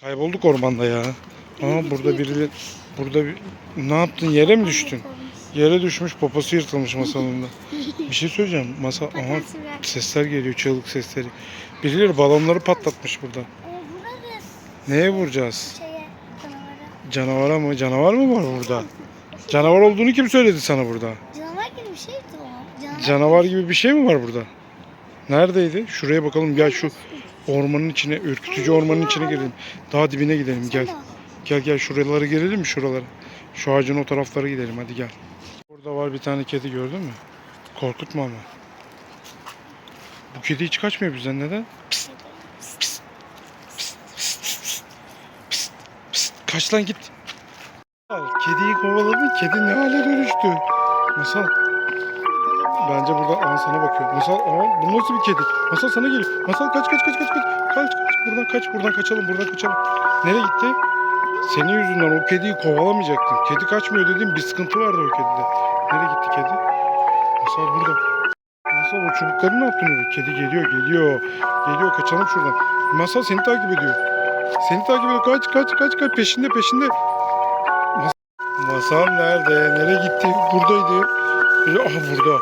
Kaybolduk ormanda ya. Aa burada biri burada bir ne yaptın yere mi düştün? Yere düşmüş poposu yırtılmış masalında. Bir şey söyleyeceğim. Masa aha sesler geliyor çığlık sesleri. Birileri balonları patlatmış burada. Vurarız Neye vuracağız? canavara. Mı? Canavar mı var burada? Canavar olduğunu kim söyledi sana burada? Canavar gibi bir o. Canavar, Canavar gibi bir şey mi var burada? Neredeydi? Şuraya bakalım. Gel şu ormanın içine, ürkütücü ormanın içine girelim. Daha dibine gidelim. Gel. Gel gel şuraları girelim mi şuralara? Şu ağacın o taraflara gidelim hadi gel. Burada var bir tane kedi gördün mü? Korkutma ama. Bu kedi hiç kaçmıyor bizden neden? Psst, psst, psst, psst, psst, psst. Kaç lan git. Kediyi kovaladın. Kedi ne hale dönüştü? Masal. Bence burada aa sana bakıyor. Masal aa bu nasıl bir kedi? Masal sana geliyor. Masal kaç kaç kaç kaç kaç. Kaç kaç buradan kaç buradan kaçalım buradan kaçalım. Nereye gitti? Senin yüzünden o kediyi kovalamayacaktın. Kedi kaçmıyor dedim bir sıkıntı vardı o kedide. Nereye gitti kedi? Masal burada. Masal o çubukları ne yaptın öyle? Kedi geliyor geliyor. Geliyor kaçalım şuradan. Masal seni takip ediyor. Seni takip ediyor. Kaç kaç kaç kaç peşinde peşinde. Mas- Masal nerede? Nereye gitti? Buradaydı. Ah burada.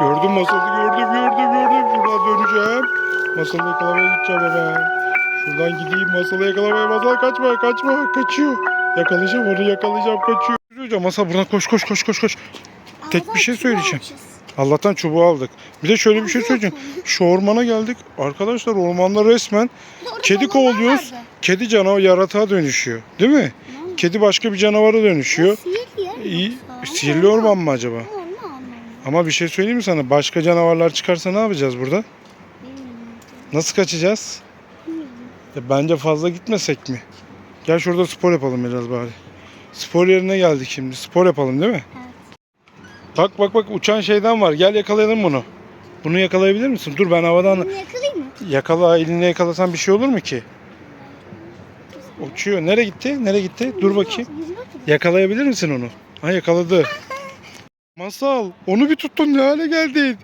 Gördüm masalı gördüm gördüm gördüm. Şuradan döneceğim. Masalı yakalamaya gideceğim hemen. Şuradan gideyim masalı yakalamaya. Masal kaçma kaçma. Kaçıyor. Yakalayacağım onu yakalayacağım kaçıyor. Hocam masal buradan koş koş koş koş koş. Tek bir şey söyleyeceğim. Allah'tan çubuğu aldık. Bir de şöyle bir şey söyleyeceğim. Şu ormana geldik. Arkadaşlar ormanda resmen Kedi kovalıyoruz. kedi canavar yaratığa dönüşüyor. Değil mi? Kedi başka bir canavara dönüşüyor. İyi. Sihirli orman mı acaba? Ama bir şey söyleyeyim mi sana? Başka canavarlar çıkarsa ne yapacağız burada? Nasıl kaçacağız? Ya bence fazla gitmesek mi? Gel şurada spor yapalım biraz bari. Spor yerine geldik şimdi. Spor yapalım değil mi? Bak bak bak uçan şeyden var. Gel yakalayalım bunu. Bunu yakalayabilir misin? Dur ben havadan Bunu yakalayayım mı? yakala eline yakalasan bir şey olur mu ki? Uçuyor. Nereye gitti? Nereye gitti? Dur bakayım. Yakalayabilir misin onu? Ha yakaladı. Masal onu bir tuttun ne hale geldin?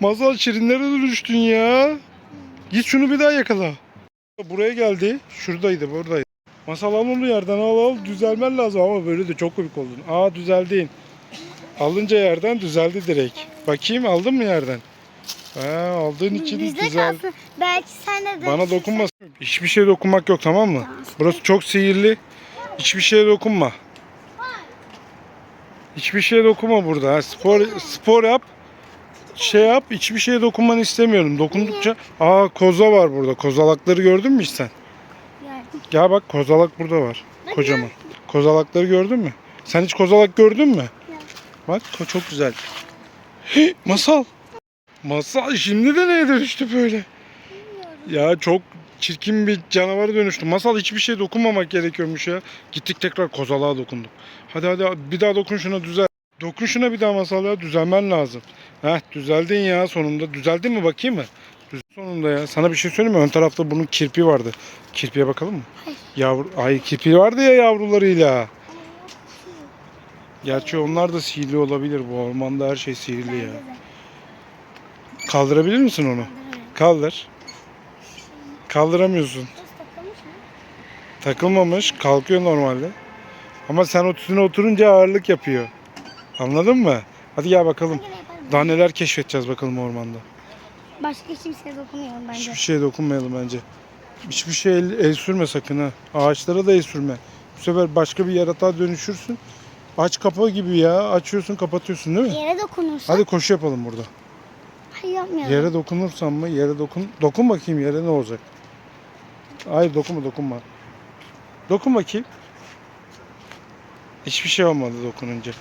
Masal şirinlere dönüştün ya. Git şunu bir daha yakala. Buraya geldi. Şuradaydı buradaydı. Masal al onu yerden al al. Düzelmen lazım ama böyle de çok komik oldun. Aa düzeldin. Alınca yerden düzeldi direkt. Bakayım aldın mı yerden? Ha, aldığın için Bizde düzeldi. kalsın. Belki sen de Bana dokunma. Hiçbir şeye dokunmak yok tamam mı? Burası çok sihirli. Hiçbir şeye dokunma. Hiçbir şeye dokunma burada. ha. Spor spor yap. Şey yap. Hiçbir şeye dokunmanı istemiyorum. Dokundukça aa koza var burada. Kozalakları gördün mü hiç sen? Gel bak kozalak burada var. Kocaman. Kozalakları gördün mü? Sen hiç kozalak gördün mü? Bak çok güzel. Hey, masal. Masal şimdi de neye dönüştü böyle? Ya çok çirkin bir canavara dönüştü. Masal hiçbir şeye dokunmamak gerekiyormuş ya. Gittik tekrar kozalığa dokunduk. Hadi hadi bir daha dokun şuna düzel. Dokun şuna bir daha masal ya düzelmen lazım. Heh düzeldin ya sonunda. Düzeldin mi bakayım mı? Düz sonunda ya. Sana bir şey söyleyeyim mi? Ön tarafta bunun kirpi vardı. Kirpiye bakalım mı? Hayır. Yavru, ay kirpi vardı ya yavrularıyla. Gerçi onlar da sihirli olabilir. Bu ormanda her şey sihirli ya. Kaldırabilir misin onu? Kaldır. Kaldıramıyorsun. Takılmamış. Kalkıyor normalde. Ama sen o üstüne oturunca ağırlık yapıyor. Anladın mı? Hadi gel bakalım. Daha neler keşfedeceğiz bakalım ormanda. Başka kimseye dokunmuyorum bence. Hiçbir şeye dokunmayalım bence. Hiçbir şeye el, el sürme sakın ha. Ağaçlara da el sürme. Bu sefer başka bir yaratığa dönüşürsün. Aç kapa gibi ya. Açıyorsun kapatıyorsun değil mi? Yere dokunursan. Hadi koşu yapalım burada. Hayır yapmıyorum. Yere dokunursan mı? Yere dokun. Dokun bakayım yere ne olacak? Hayır dokunma dokunma. Dokun bakayım. Hiçbir şey olmadı dokununca.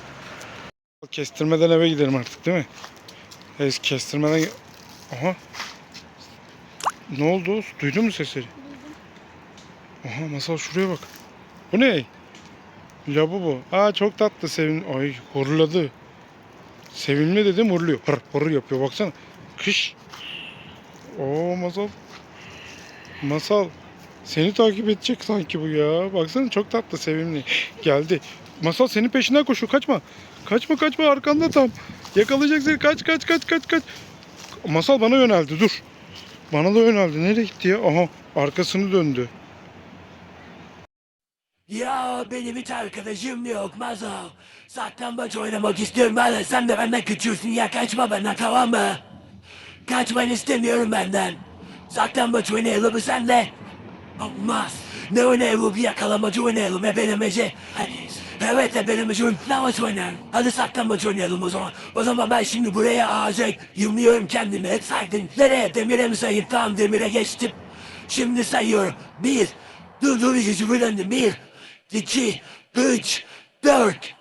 Kestirmeden eve gidelim artık değil mi? Evet kestirmeden... Aha. Ne oldu? Duydun mu sesleri? Aha masal şuraya bak. Bu ne? Labubu. Aa çok tatlı sevin. Ay horladı. Sevimli dedim horluyor. Hır hır yapıyor baksana. Kış. Oo masal. Masal. Seni takip edecek sanki bu ya. Baksana çok tatlı sevimli. Geldi. Masal senin peşinden koşuyor. Kaçma. Kaçma kaçma arkanda tam. Yakalayacak seni. Kaç kaç kaç kaç kaç. Masal bana yöneldi. Dur. Bana da yöneldi. Nereye gitti ya? Aha arkasını döndü. Ya benim hiç arkadaşım yok Mazal. Saklambaç oynamak istiyorum ben sen de benden küçüğüsün ya kaçma benden tamam mı? Kaçmanı istemiyorum benden. Saklambaç oynayalım senle? Olmaz. Ne oynayalım yakalamacı oynayalım ebelemece. Hadi. Evet ebelemece oynayalım oynayalım. Hadi saklambaç oynayalım o zaman. O zaman ben şimdi buraya ağaca yumluyorum kendimi. Saydın. Nereye? Demire mi sayayım? Tamam demire geçtim. Şimdi sayıyorum. Bir. Dur dur bir gücümü Bir. iki, Üç. Dört.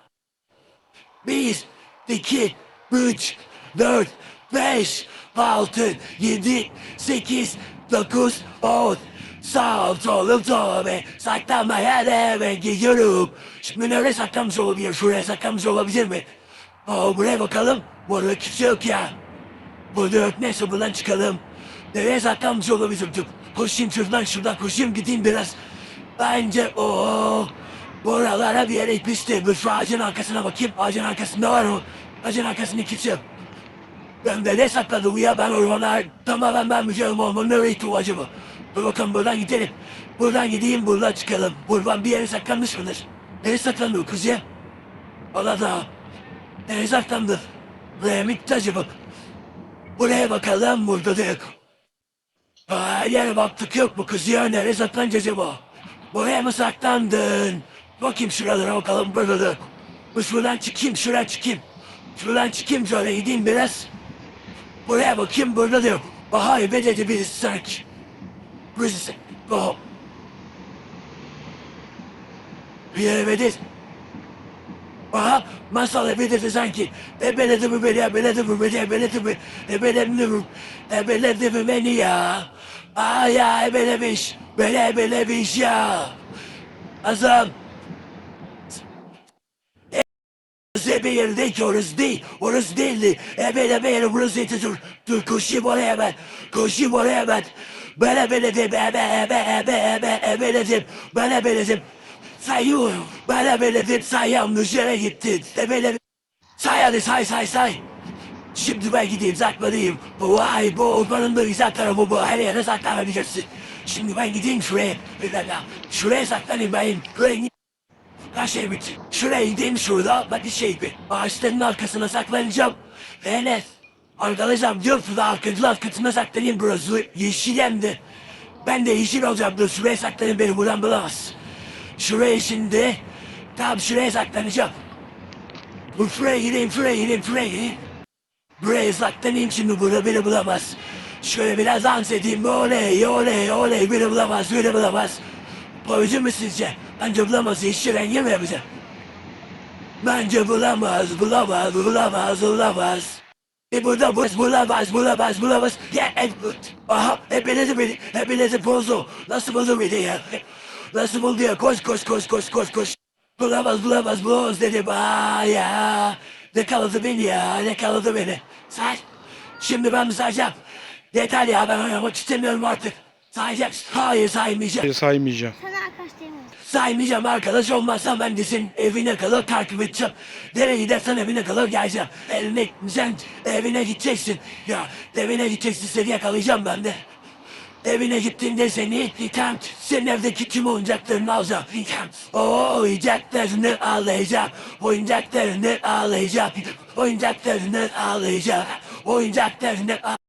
Bir, iki, üç, dört, beş, altı, yedi, sekiz, dokuz, on. Sağ ol, solum, sol ve saklanmaya devam gidiyorum. Şimdi nereye saklanmış olabilir? Şuraya saklanmış olabilir mi? Aa, buraya bakalım. Burada kimse yok ya. Yok. Neyse buradan çıkalım. Nereye saklanmış olabilir? Dur, Koşayım şuradan şuradan koşayım gideyim biraz. Bence o buralara bir yere gitmişti. Bu şu ağacın arkasına bakayım. Ağacın arkasında var mı? Ağacın arkasında kimse yok. Ben de ne sakladım ya ben ormana tamamen ben mücadele olmam nereye o acaba? Dur buradan gidelim. Buradan gideyim buradan çıkalım. Buradan bir yere saklanmış mıdır? Nereye saklandı o kız ya? Allah da. Nereye saklandı? Mı gitti acaba? Buraya bakalım burada da yok. Her yere baktık yok mu kız ya nereye saklanacak acaba? Buraya mı saklandın? Bakayım şuralara bakalım burada da. Bu şuradan çıkayım şuradan çıkayım. Şuradan çıkayım şöyle gideyim biraz. Buraya bakayım burada da yok. Aha ebe dedi bir sanki. Burası. Oh. Bir ebe dedi. Aha masal ebeledi sanki. Ebeledi mi beni, ebeledi mi beni, ebeledi mi, ebeledi mi, ebeledi mi beni ya. Aa ya ebelemiş, beni ebelemiş ya. Azam. Orası bir yeri değil ki orası değil. Orası değildi. Ebele ebele burasıydı dur. Dur koşayım oraya ben. Koşayım oraya ben. Ben ebeledim ebe ebe ebe ebe ebeledim. Ben ebeledim. Sayıyorum. Ben ebeledim say yanlış yere gittin. Ebeledim. Say hadi say say say. Şimdi ben gideyim saklanayım. Vay bu ormanın da güzel tarafı bu. Her yere saklanabilirsin. Şimdi ben gideyim şuraya. Şuraya saklanayım ben. Şuraya gideyim. Her şey bitti. Şuraya gideyim şurada. Bak şey bir. Ağaçların arkasına saklanacağım. Enes. Arkadaşlar diyor şurada arkacılar arkasına saklanayım burası. Yeşil hem de. Ben de yeşil olacağım. Dur şuraya saklanayım beni buradan bulamaz. Şuraya şimdi. Tamam şuraya saklanacağım. Dur şuraya gideyim şuraya gideyim şuraya gideyim. Buraya saklanayım şimdi burada beni bulamaz. Şöyle biraz dans edeyim. Oley oley oley beni bulamaz beni bulamaz. Boyucu mu sizce? Bence bulamaz. Yeşil rengi mi bize? Bence bulamaz, bulamaz, bulamaz, bulamaz. E burada bu bulamaz, bulamaz, bulamaz. Ya e, aha hepinizi beni, hepinizi bozdu. Nasıl buldu beni ya? Nasıl buldu ya? Koş koş koş koş koş koş. Bulamaz, bulamaz, boz dedim. Aa ya. Ne kaladı beni ya, ne kaladı beni. Say. Şimdi ben mi sayacağım? Yeter ya ben oynamak istemiyorum artık. Sayacaksın. Hayır saymayacağım. Saymayacağım. Saymayacağım arkadaş olmazsan ben de senin evine kadar takip edeceğim. Nereye gidersen evine kadar geleceğim. Eline sen evine gideceksin. Ya evine gideceksin seni yakalayacağım ben de. Evine gittiğinde seni yıkan, senin evdeki tüm oyuncaklarını alacağım. Yıkan. O oyuncaklarını alacağım. Oyuncaklarını alacağım. Oyuncaklarını alacağım. Oyuncaklarını al.